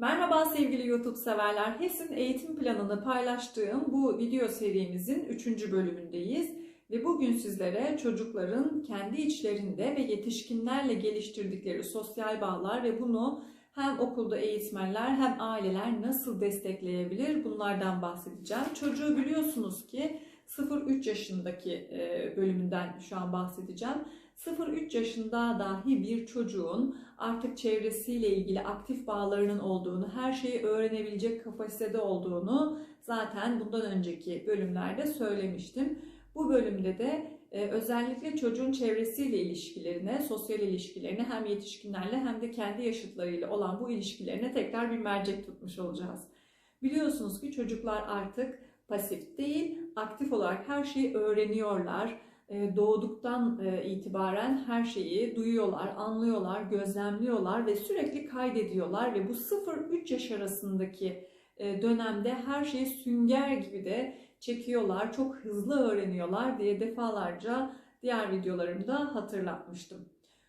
Merhaba sevgili YouTube severler. HES'in eğitim planını paylaştığım bu video serimizin 3. bölümündeyiz. Ve bugün sizlere çocukların kendi içlerinde ve yetişkinlerle geliştirdikleri sosyal bağlar ve bunu hem okulda eğitmenler hem aileler nasıl destekleyebilir bunlardan bahsedeceğim. Çocuğu biliyorsunuz ki 0-3 yaşındaki e, bölümünden şu an bahsedeceğim. 0-3 yaşında dahi bir çocuğun artık çevresiyle ilgili aktif bağlarının olduğunu, her şeyi öğrenebilecek kapasitede olduğunu zaten bundan önceki bölümlerde söylemiştim. Bu bölümde de e, özellikle çocuğun çevresiyle ilişkilerine, sosyal ilişkilerine hem yetişkinlerle hem de kendi yaşıtlarıyla olan bu ilişkilerine tekrar bir mercek tutmuş olacağız. Biliyorsunuz ki çocuklar artık pasif değil, aktif olarak her şeyi öğreniyorlar doğduktan e, itibaren her şeyi duyuyorlar, anlıyorlar, gözlemliyorlar ve sürekli kaydediyorlar ve bu 0-3 yaş arasındaki e, dönemde her şeyi sünger gibi de çekiyorlar, çok hızlı öğreniyorlar diye defalarca diğer videolarımda hatırlatmıştım.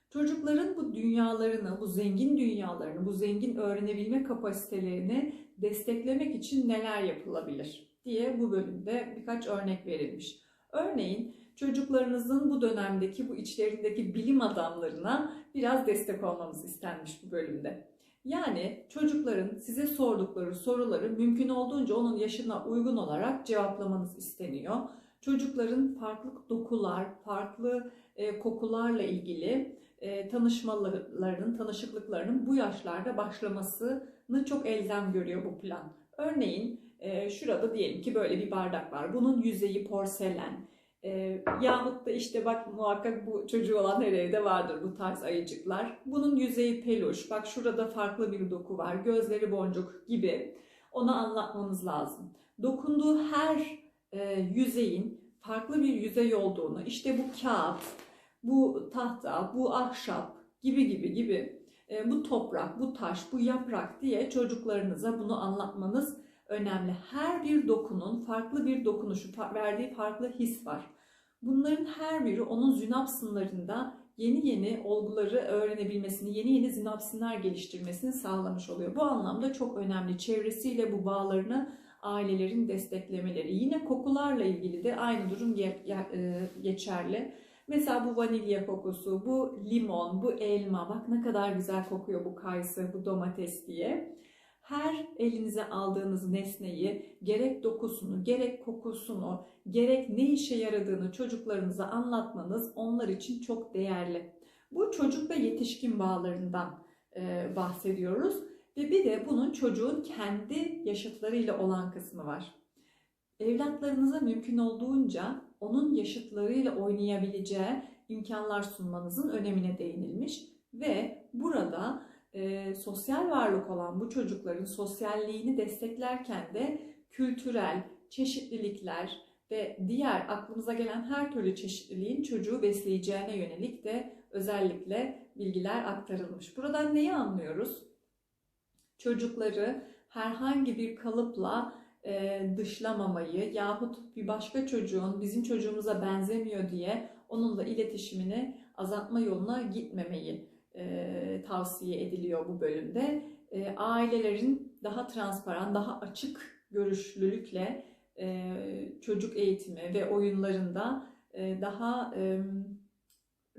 Çocukların bu dünyalarını, bu zengin dünyalarını, bu zengin öğrenebilme kapasitelerini desteklemek için neler yapılabilir diye bu bölümde birkaç örnek verilmiş. Örneğin çocuklarınızın bu dönemdeki bu içlerindeki bilim adamlarına biraz destek olmamız istenmiş bu bölümde. Yani çocukların size sordukları soruları mümkün olduğunca onun yaşına uygun olarak cevaplamanız isteniyor. Çocukların farklı dokular, farklı e, kokularla ilgili e, tanışmalarının, tanışıklıklarının bu yaşlarda başlamasını çok elzem görüyor bu plan. Örneğin e, şurada diyelim ki böyle bir bardak var. Bunun yüzeyi porselen, e, yahut da işte bak muhakkak bu çocuğu olan her evde vardır bu tarz ayıcıklar. Bunun yüzeyi peluş, bak şurada farklı bir doku var, gözleri boncuk gibi ona anlatmanız lazım. Dokunduğu her e, yüzeyin farklı bir yüzey olduğunu, işte bu kağıt, bu tahta, bu ahşap gibi gibi gibi e, bu toprak, bu taş, bu yaprak diye çocuklarınıza bunu anlatmanız önemli. Her bir dokunun farklı bir dokunuşu, verdiği farklı his var. Bunların her biri onun zinapsınlarında yeni yeni olguları öğrenebilmesini, yeni yeni zinapsinler geliştirmesini sağlamış oluyor. Bu anlamda çok önemli. Çevresiyle bu bağlarını ailelerin desteklemeleri. Yine kokularla ilgili de aynı durum e, geçerli. Mesela bu vanilya kokusu, bu limon, bu elma. Bak ne kadar güzel kokuyor bu kayısı, bu domates diye her elinize aldığınız nesneyi gerek dokusunu, gerek kokusunu, gerek ne işe yaradığını çocuklarınıza anlatmanız onlar için çok değerli. Bu çocuk ve yetişkin bağlarından e, bahsediyoruz ve bir de bunun çocuğun kendi yaşıtlarıyla olan kısmı var. Evlatlarınıza mümkün olduğunca onun yaşıtlarıyla oynayabileceği imkanlar sunmanızın önemine değinilmiş ve burada e, sosyal varlık olan bu çocukların sosyalliğini desteklerken de kültürel çeşitlilikler ve diğer aklımıza gelen her türlü çeşitliliğin çocuğu besleyeceğine yönelik de özellikle bilgiler aktarılmış. Buradan neyi anlıyoruz? Çocukları herhangi bir kalıpla e, dışlamamayı yahut bir başka çocuğun bizim çocuğumuza benzemiyor diye onunla iletişimini azaltma yoluna gitmemeyi e, tavsiye ediliyor bu bölümde. E, ailelerin daha transparan, daha açık görüşlülükle e, çocuk eğitimi ve oyunlarında e, daha e,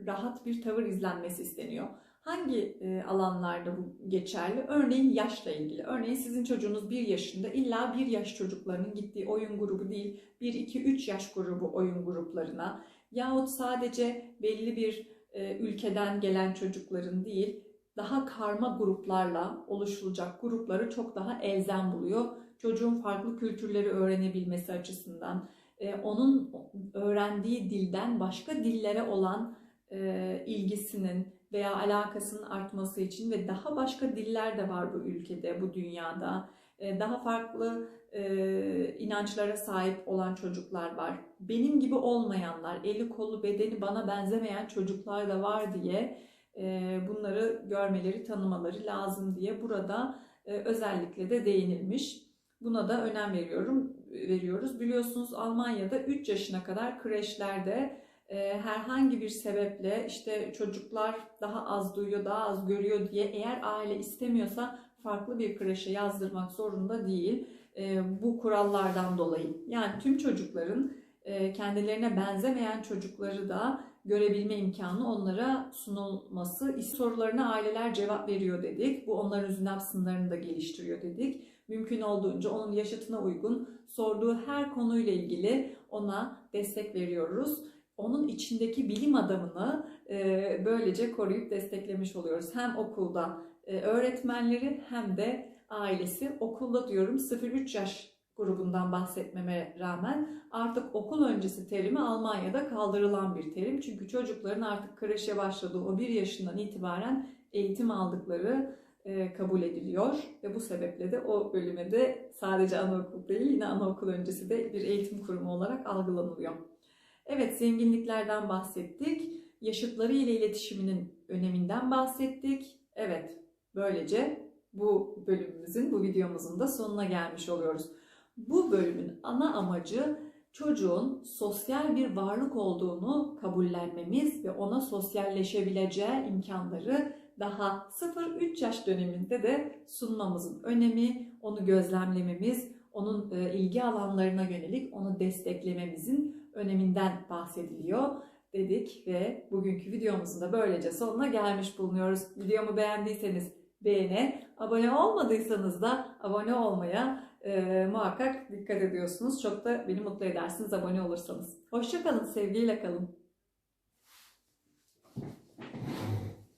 rahat bir tavır izlenmesi isteniyor. Hangi e, alanlarda bu geçerli? Örneğin yaşla ilgili. Örneğin sizin çocuğunuz 1 yaşında illa 1 yaş çocuklarının gittiği oyun grubu değil, 1, 2, 3 yaş grubu oyun gruplarına yahut sadece belli bir ülkeden gelen çocukların değil, daha karma gruplarla oluşulacak grupları çok daha elzem buluyor. Çocuğun farklı kültürleri öğrenebilmesi açısından, e, onun öğrendiği dilden başka dillere olan e, ilgisinin veya alakasının artması için ve daha başka diller de var bu ülkede, bu dünyada. Daha farklı e, inançlara sahip olan çocuklar var. Benim gibi olmayanlar, eli kolu bedeni bana benzemeyen çocuklar da var diye e, bunları görmeleri, tanımaları lazım diye burada e, özellikle de değinilmiş. Buna da önem veriyorum, veriyoruz. Biliyorsunuz Almanya'da 3 yaşına kadar kreşlerde e, herhangi bir sebeple işte çocuklar daha az duyuyor, daha az görüyor diye eğer aile istemiyorsa farklı bir kreşe yazdırmak zorunda değil. E, bu kurallardan dolayı. Yani tüm çocukların e, kendilerine benzemeyen çocukları da görebilme imkanı onlara sunulması. Sorularına aileler cevap veriyor dedik. Bu onların yüzünden sınırlarını da geliştiriyor dedik. Mümkün olduğunca onun yaşıtına uygun sorduğu her konuyla ilgili ona destek veriyoruz. Onun içindeki bilim adamını e, böylece koruyup desteklemiş oluyoruz. Hem okulda e, öğretmenleri hem de ailesi. Okulda diyorum 0-3 yaş grubundan bahsetmeme rağmen artık okul öncesi terimi Almanya'da kaldırılan bir terim. Çünkü çocukların artık kreşe başladığı o bir yaşından itibaren eğitim aldıkları e, kabul ediliyor. Ve bu sebeple de o bölüme de sadece anaokul değil yine anaokul öncesi de bir eğitim kurumu olarak algılanılıyor. Evet zenginliklerden bahsettik. Yaşıtları ile iletişiminin öneminden bahsettik. Evet böylece bu bölümümüzün, bu videomuzun da sonuna gelmiş oluyoruz. Bu bölümün ana amacı çocuğun sosyal bir varlık olduğunu kabullenmemiz ve ona sosyalleşebileceği imkanları daha 0-3 yaş döneminde de sunmamızın önemi, onu gözlemlememiz, onun e, ilgi alanlarına yönelik onu desteklememizin öneminden bahsediliyor dedik ve bugünkü videomuzun da böylece sonuna gelmiş bulunuyoruz. Videomu beğendiyseniz beğene, abone olmadıysanız da abone olmaya e, muhakkak dikkat ediyorsunuz. Çok da beni mutlu edersiniz abone olursanız. Hoşçakalın, sevgiyle kalın.